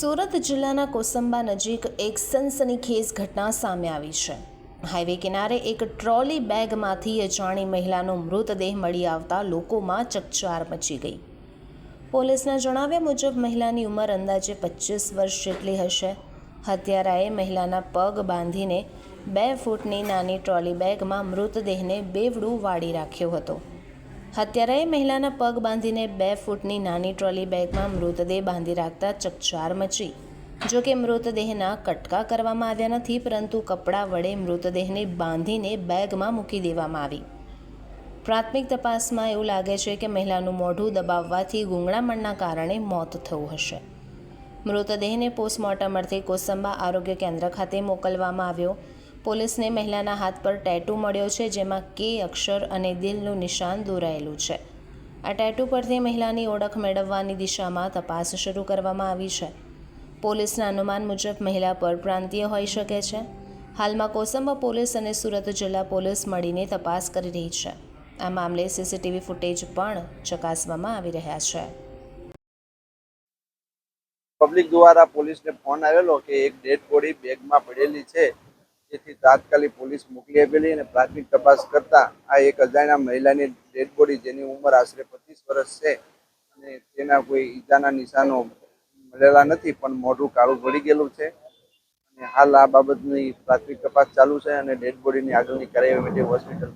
સુરત જિલ્લાના કોસંબા નજીક એક સનસનીખેજ ઘટના સામે આવી છે. હાઈવે કિનારે એક ટ્રોલી બેગમાંથી અજાણી મહિલાનો મૃતદેહ મળી આવતા લોકોમાં ચકચાર મચી ગઈ. પોલીસના જણાવ્યા મુજબ, મહિલાની ઉંમર અંદાજે પચીસ વર્ષ જેટલી હશે. હત્યારાએ મહિલાના પગ બાંધીને બે ફૂટની નાની ટ્રોલી બેગમાં મૃતદેહને બેવડું વાળી રાખ્યો હતો. હત્યારાએ મહિલાના પગ બાંધીને બે ફૂટની નાની ટ્રોલી બેગમાં મૃતદેહ બાંધી રાખતા ચકચાર મચી. જો કે મૃતદેહના કટકા કરવામાં આવ્યા નથી, પરંતુ કપડાં વડે મૃતદેહને બાંધીને બેગમાં મૂકી દેવામાં આવી. પ્રાથમિક તપાસમાં એવું લાગે છે કે મહિલાનું મોઢું દબાવવાથી ગુંગળામણના કારણે મોત થયું હશે. મૃતદેહને પોસ્ટમોર્ટમ અર્થે કોસંબા આરોગ્ય કેન્દ્ર ખાતે મોકલવામાં આવ્યો. પોલીસને મહિલાના હાથ પર ટેટુ મળ્યો છે, જેમાં કે અક્ષર અને દિલનું નિશાન દોરાયેલું છે. આ ટેટુ પરથી મહિલાની ઓળખ મેળવવાની દિશામાં તપાસ શરૂ કરવામાં આવી છે. પોલીસના અનુમાન મુજબ મહિલા પરપ્રાંતીય હોઈ શકે છે. હાલમાં કોસંબા પોલીસ અને સુરત જિલ્લા પોલીસ મળીને તપાસ કરી રહી છે. આ મામલે સીસીટીવી ફૂટેજ પણ ચકાસવામાં આવી રહ્યા છે. પબ્લિક દ્વારા પોલીસને ફોન આવેલો કે એક ડેડ બોડી બેગમાં પડેલી છે. તાત્કાલિક પોલીસ મોકલી આપેલી અને પ્રાથમિક તપાસ કરતા આ એક અજાણ્યા મહિલાની ડેડ બોડી જેની ઉંમર આશરે પચીસ વર્ષ છે અને તેના કોઈ ઈજાના નિશાનો મળેલા નથી, પણ મોઢું કાળું પડી ગયેલું છે. અને હાલ આ બાબતની પ્રાથમિક તપાસ ચાલુ છે અને ડેડ બોડીની આગળની કાર્યવાહી માટે હોસ્પિટલ